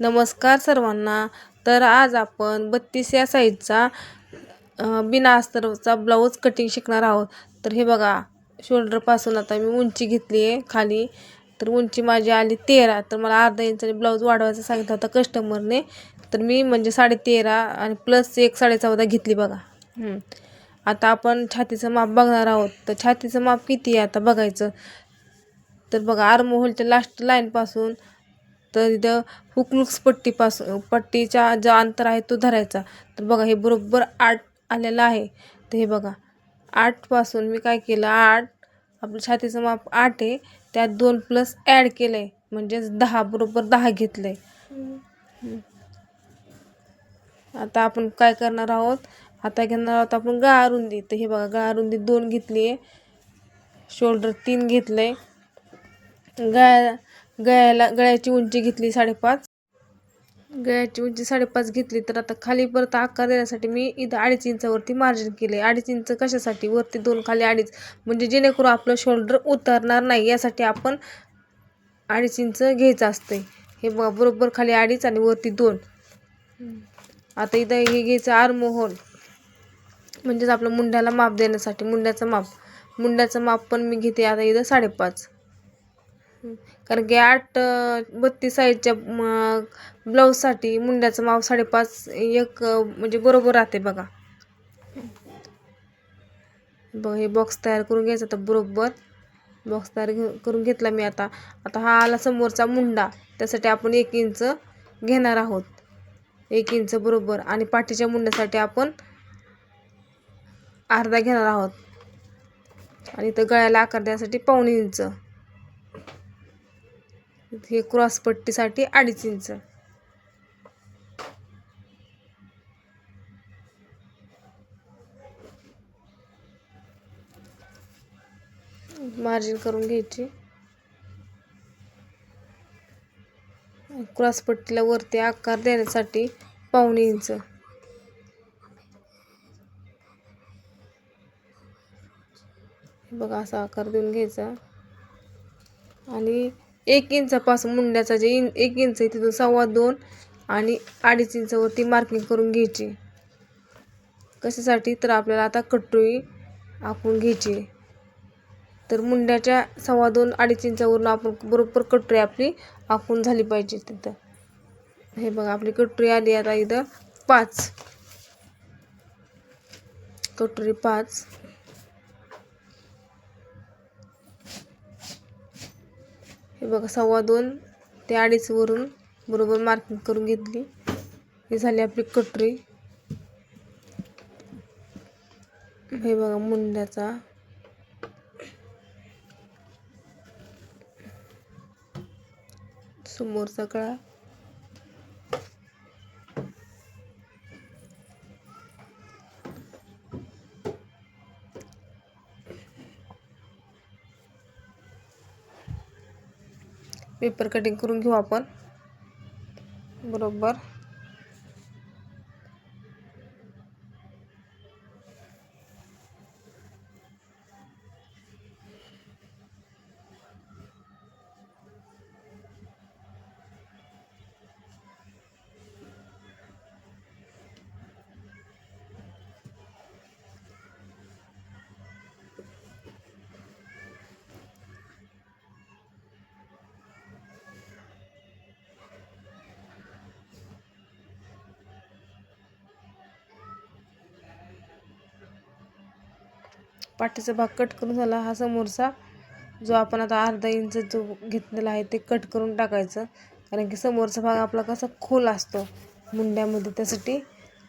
नमस्कार सर्वांना. तर आज आपण बत्तीस या साईजचा बिना अस्तरचा ब्लाऊज कटिंग शिकणार आहोत. तर हे बघा शोल्डरपासून आता मी उंची घेतली आहे खाली. तर उंची माझी आली तेरा. तर मला अर्धा इंचाने ब्लाऊज वाढवायचा सांगितलं होता कस्टमरने तर मी म्हणजे साडे तेरा आणि प्लस एक साडे चौदा घेतली बघा. आता आपण छातीचं माप बघणार आहोत. तर छातीचं माप किती आहे आता बघायचं. तर बघा आर्मोहोलच्या लास्ट लाईनपासून तर इथं हुकलुक्स पट्टीपासून पट्टीच्या जो अंतर आहे तो धरायचा. तर बघा हे बरोबर आठ आलेलं आहे. तर हे बघा आठपासून मी काय केलं? आठ आपलं छातीचं माप आठ आहे. त्यात दोन प्लस ॲड केलं आहे म्हणजेच दहा बरोबर दहा घेतलं आहे आता आपण काय करणार आहोत? आता घेणार आहोत आपण गळा रुंदी. तर हे बघा गळा रुंदी दोन घेतली आहे शोल्डर तीन घेतलं आहे गळ्या गळ्याला गळ्याची उंची घेतली साडेपाच. गळ्याची उंची साडेपाच घेतली तर आता खाली परत आकार देण्यासाठी मी इथं अडीच इंचावरती मार्जिन केले. अडीच इंच कशासाठी? वरती दोन खाली अडीच. म्हणजे जेणेकरून आपलं शोल्डर उतरणार नाही यासाठी आपण अडीच इंच घ्यायचं असते हे बघा बरोबर खाली अडीच आणि वरती दोन. आता इथं हे घ्यायचं आर्महोल म्हणजेच आपलं मुंड्याला माप देण्यासाठी मुंड्याचं माप. मुंड्याचं माप पण मी घेते आता इथं साडेपाच. कारण की आठ बत्तीस साईजच्या ब्लाऊजसाठी मुंड्याचं माप साडेपाच एक म्हणजे बरोबर राहते बघा. बघ हे बॉक्स तयार करून घ्यायचा तर बरोबर. बॉक्स तयार घे करून घेतला मी आता. आता हा आला समोरचा मुंडा. त्यासाठी आपण एक इंच घेणार आहोत. एक इंच बरोबर. आणि पाठीच्या मुंड्यासाठी आपण अर्धा घेणार आहोत. आणि इथं गळ्याला आकार द्यासाठी पाऊण इंच. हे क्रॉसपट्टीसाठी अडीच इंच. मार्जिन करून घ्यायची. क्रॉसपट्टीला वरती आकार देण्यासाठी पावणे इंच. बघा असा आकार देऊन घ्यायचा. आणि एक इंचापासून मुंड्याचा जे इन एक इंच आहे तिथून सव्वा दोन आणि अडीच इंचावरती मार्किंग करून घ्यायची. कशासाठी? तर आपल्याला आता कटोरी आखून घ्यायची तर मुंड्याच्या सव्वा दोन अडीच इंचावरून आपण बरोबर कटोरी आपली आखून झाली पाहिजे तिथं. हे बघा आपली कटोरी आली आता इथं पाच. कटोरी पाच. बघा सव्वा दोन ते अडीच वरून बरोबर मार्किंग करून घेतली. ही झाली आपली कटरी. हे बघा मुंड्याचा. समोरचा कळा. पेपर कटिंग करून घेऊ आपण. बरोबर. पाठीचा भाग कट करून झाला. हा समोरचा जो आपण आता अर्धा इंच जो घेतलेला आहे ते कट करून टाकायचं. कारण की समोरचा भाग आपला कसा खोल असतो मुंड्यामध्ये त्यासाठी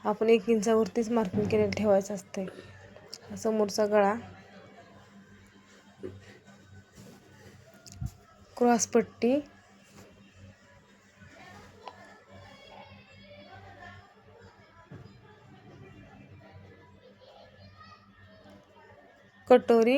आपण एक इंचावरतीच मार्किंग केलेलं ठेवायचं असते हा समोरचा गळा क्रॉसपट्टी कटोरी.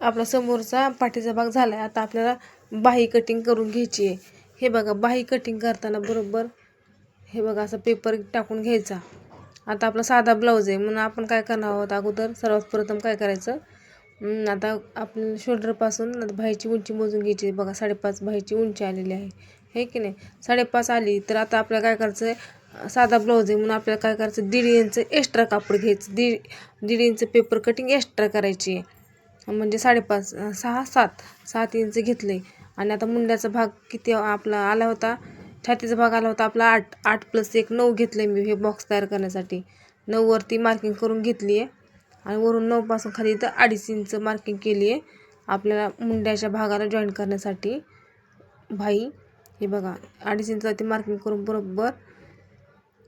आपला समोरचा पाठीचा भाग झाला आहे आता आपल्याला बाही कटिंग करून घ्यायची आहे. हे बघा बाही कटिंग करताना बरोबर हे बघा असं पेपर टाकून घ्यायचा. आता आपला साधा ब्लाऊज आहे. म्हणून आपण काय करणार आहोत? अगोदर सर्वात प्रथम काय करायचं? आता आपल्या शोल्डरपासून आता बाहीची उंची मोजून घ्यायची बघा साडेपाच बाहीची उंची आलेली आहे. हे की नाही? साडेपाच आली तर आता आपल्याला काय करायचं आहे साधा ब्लाऊज आहे म्हणून आपल्याला काय करायचं दीड इंच एक्स्ट्रा कापड घ्यायचं. दीड दीड इंच पेपर कटिंग एक्स्ट्रा करायची आहे. म्हणजे साडेपाच सहा सात सात इंच घेतले. आणि आता मुंड्याचा भाग किती आपला आला होता? छातीचा भाग आला होता आपला आठ आठ प्लस एक नऊ घेतलं मी हे बॉक्स तयार करण्यासाठी. नऊवरती मार्किंग करून घेतली आहे आणि वरून नऊपासून खाली इथं अडीच इंच मार्किंग केली आहे. आपल्याला मुंड्याच्या भागाला जॉईन करण्यासाठी. भाई हे बघा अडीच इंचावरती मार्किंग करून बरोबर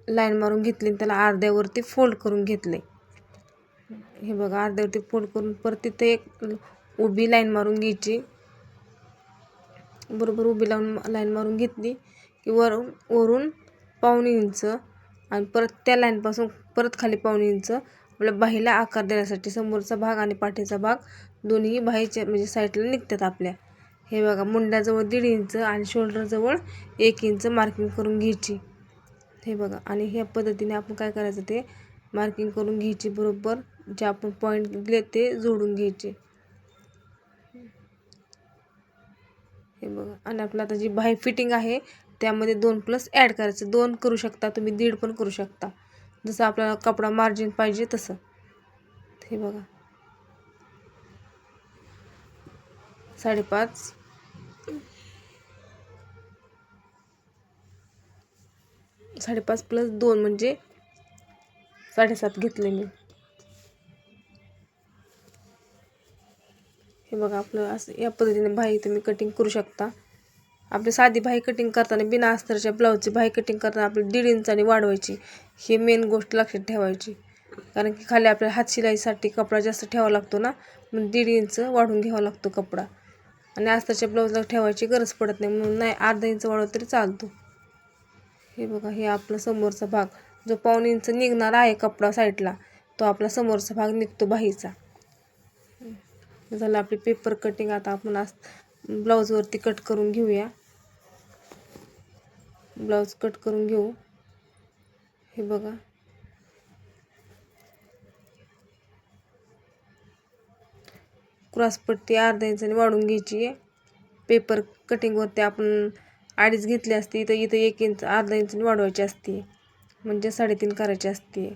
लाईन मारून घेतली आणि त्याला अर्ध्यावरती फोल्ड करून घेतले. हे बघा अर्ध्यावरती फोल्ड करून परत तिथे एक उभी लाईन मारून घ्यायची. बरोबर उभी लावून लाईन मारून घेतली की वरून वरून पावणे इंच आणि परत त्या लाईनपासून परत खाली पावणे इंच आपल्या बाहीला आकार देण्यासाठी समोरचा भाग आणि पाठीचा भाग दोन्ही बाहीच्या म्हणजे साईडला निघतात आपल्या. हे बघा मुंड्याजवळ दीड इंच आणि शोल्डरजवळ एक इंच मार्किंग करून घ्यायची. हे बघा आणि ह्या पद्धतीने आपण काय करायचं ते मार्किंग करून घ्यायची बरोबर जे आपण पॉईंट दिले ते जोडून घ्यायचे. हे बघा आणि आपलं आता जी बाही फिटिंग आहे त्यामध्ये दोन प्लस ॲड करायचं. दोन करू शकता तुम्ही दीड पण करू शकता. जसं आपल्याला कपडा मार्जिन पाहिजे तसं. हे बघा. साडेपाच. साडेपाच प्लस दोन म्हणजे साडेसात घेतले मी. हे बघा आपलं असं या पद्धतीने बाही तुम्ही कटिंग करू शकता. आपली साधी बाही कटिंग करताना बिना अस्तरच्या ब्लाऊजची बाही कटिंग करताना आपली दीड इंचाने वाढवायची. ही मेन गोष्ट लक्षात ठेवायची. कारण की खाली आपल्याला हात शिलाईसाठी कपडा जास्त ठेवावा लागतो ना मग दीड इंच वाढून घ्यावा लागतो कपडा. आणि अस्तरच्या ब्लाऊजला ठेवायची गरज पडत नाही म्हणून नाही अर्धा इंच वाढवलं तरी चालतो. हे बघा हे आपला समोरचा भाग. जो पाऊण इंच निघणार आहे कपडा साईडला तो आपला समोरचा भाग निघतो बाहीचा झालं आपली पेपर कटिंग आता आपण आज ब्लाऊजवरती कट करून घेऊया. ब्लाऊज कट करून घेऊ. हे बघा. क्रॉसपट्टी अर्धा इंचाने वाढून घ्यायची आहे. पेपर कटिंगवरती आपण अडीच घेतली असती तर इथं एक इंच अर्धा इंचाने वाढवायची असते. म्हणजे साडेतीन करायची असते.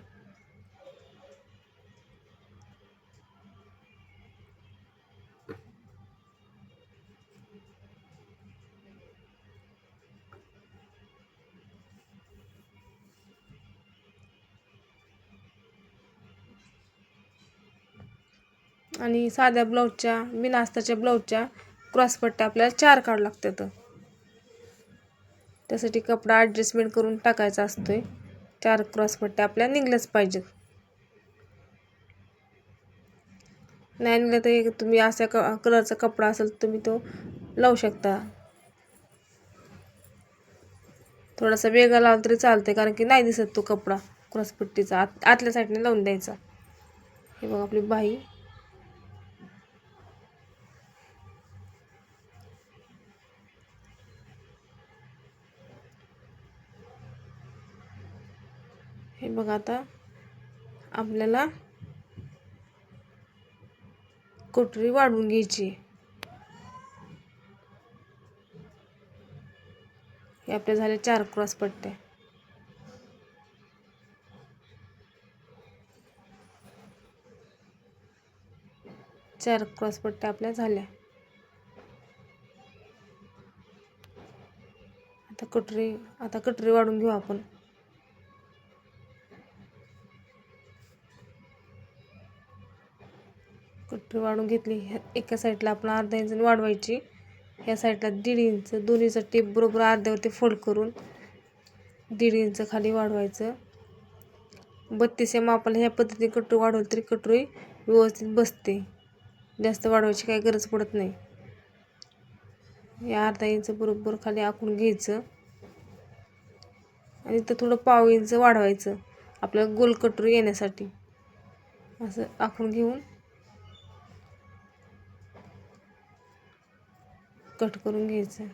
आणि साध्या ब्लाऊजच्या बिनास्ताच्या ब्लाऊजच्या क्रॉसपट्ट्या आपल्याला चार काढ लागतात. त्यासाठी कपडा ॲडजस्टमेंट करून टाकायचा असतो आहे चार क्रॉसपट्ट्या आपल्या निघल्याच पाहिजेत. नाही निघलं तर एक तुम्ही असा क कलरचा कपडा असेल तर तुम्ही तो लावू शकता. थोडासा वेगळा लावला तरी चालते कारण की नाही दिसत तो कपडा क्रॉसपट्टीचा आत आतल्या साईडने लावून द्यायचा. हे बघा आपली बाई. बघा आता आपल्याला कोटरी वाढवून घ्यायची. हे आपल्या झाले चार क्रॉस पट्ट्या चार क्रॉस पट्ट्या आपल्या झाल्या. आता कटरी आता कटरी वाढून घेऊ आपण. कटरी वाढून घेतली. ह्या- एका साईडला आपण अर्धा इंच वाढवायची. ह्या साईडला दीड इंच दोन्हीचा टेप बरोबर अर्ध्यावरती फोल्ड करून दीड इंच खाली वाढवायचं. बत्तीस या आपल्याला ह्या पद्धतीने कटोरी वाढवली तरी कटोरी व्यवस्थित बसते. जास्त वाढवायची काही गरज पडत नाही. या अर्धा इंच बरोबर खाली आखून घ्यायचं. आणि तर थोडं पाव इंच वाढवायचं. आपल्याला गोल कटोरी येण्यासाठी. असं आखून घेऊन कट करून घ्यायचं.